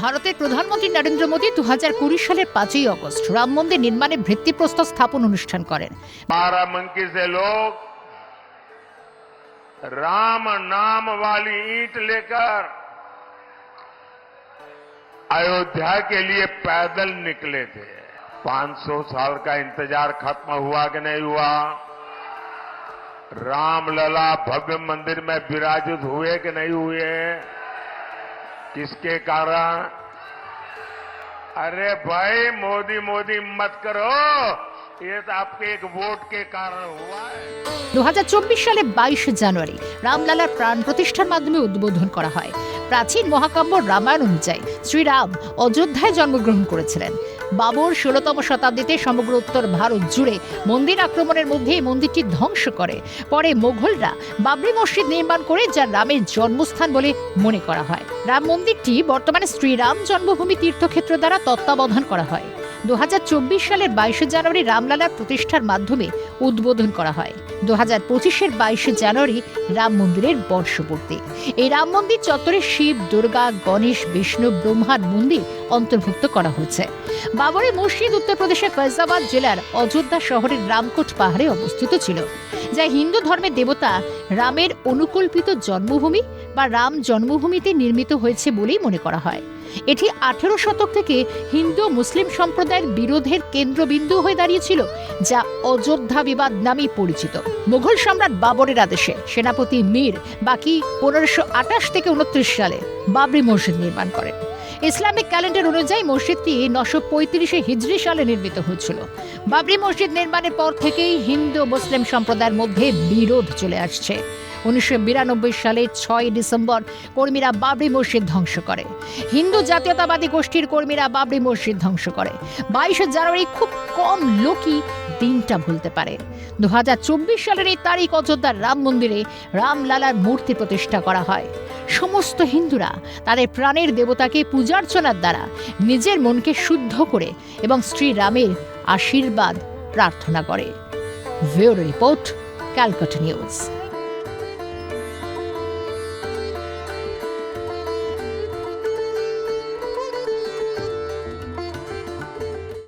ভারতের প্রধানমন্ত্রী নরেন্দ্র মোদী দু হাজার কুড়ি সালের পাঁচই অগস্ট রাম মন্দির নির্মাণে ভিত্তিপ্রস্তর স্থাপন অনুষ্ঠান করেন बाराबंकी से लोग राम नाम वाली ईंट लेकर अयोध्या के लिए पैदल निकले थे 500 साल का इंतजार खत्म हुआ कि नहीं हुआ रामलला भव्य मंदिर में विराजित हुए कि नहीं हुए किसके कारण अरे भाई मोदी मोदी मत करो ये तो आपके एक वोट के कारण हुआ है দু সালে বাইশে জানুয়ারি রামলালার প্রাণ প্রতিষ্ঠার মাধ্যমে উদ্বোধন করা হয় প্রাচীন মহাকাব্য রামায়ণ অনুযায়ী শ্রীরাম অযোধ্যায় জন্মগ্রহণ করেছিলেন বাবর ষোলতম শতাব্দীতে সমগ্র উত্তর ভারত জুড়ে মন্দির আক্রমণের মধ্যে এই মন্দিরটি ধ্বংস করে। পরে মোঘলরা বাবরি মসজিদ নির্মাণ করে যা রামের জন্মস্থান বলে মনে করা হয়। রাম মন্দিরটি বর্তমানে শ্রীরাম জন্মভূমি তীর্থক্ষেত্র দ্বারা তত্ত্বাবধান করা হয়। দু হাজার চব্বিশ সালের বাইশে জানুয়ারি রামলালার প্রতিষ্ঠার মাধ্যমে উদ্বোধন করা হয়। দু হাজার পঁচিশের বাইশে জানুয়ারি রাম মন্দিরের বর্ষপূর্তি। এই রাম মন্দির চত্বরে শিব, দুর্গা, গণেশ, বিষ্ণু ব্রহ্মার মন্দির অন্তর্ভুক্ত করা হয়েছে। বাবরি মসজিদ উত্তরপ্রদেশের ফৈজাবাদ জেলার অযোধ্যা শহরের রামকোট পাহাড়ে অবস্থিত ছিল। যা হিন্দু ধর্মের দেবতা রামের অনুকল্পিত জন্মভূমি বা রাম জন্মভূমিতে নির্মিত হয়েছে বলেই মনে করা হয়। এটি আঠেরো শতক থেকে হিন্দু মুসলিম সম্প্রদায়ের বিরোধের কেন্দ্রবিন্দু হয়ে দাঁড়িয়েছিল, যা অযোধ্যা বিবাদ নামেই পরিচিত। মুঘল সম্রাট বাবরের আদেশে সেনাপতি মীর বাকি পনেরোশো আটাশ থেকে উনত্রিশ সালে বাবরি মসজিদ নির্মাণ করেন। ইসলামিক ক্যালেন্ডার অনুযায়ী মসজিদটি নশো পঁয়ত্রিশে হিজরি সালে নির্মিত হয়েছিল। বাবরি মসজিদ নির্মাণের পর থেকেই হিন্দু মুসলিম সম্প্রদায়ের মধ্যে বিরোধ চলে আসছে। উনিশশো বিরানব্বই সালের ছয় ডিসেম্বর কর্মীরা বাবরি মসজিদ ধ্বংস করে। হিন্দু জাতীয়তাবাদী গোষ্ঠীর কর্মীরা বাবরি মসজিদ ধ্বংস করে। বাইশে জানুয়ারি খুব কম লোকই দিনটা ভুলতে পারে। দু সালের এই তারিখ অযোধ্যার রাম মন্দিরে রামলালার মূর্তি প্রতিষ্ঠা করা হয়। সমস্ত হিন্দুরা তাদের প্রাণের দেবতাকে পূজার্চনার দ্বারা নিজের মনকে শুদ্ধ করে এবং শ্রী রামের আশীর্বাদ প্রার্থনা করে। ভিওর রিপোর্ট, ক্যালকাটা নিউজ।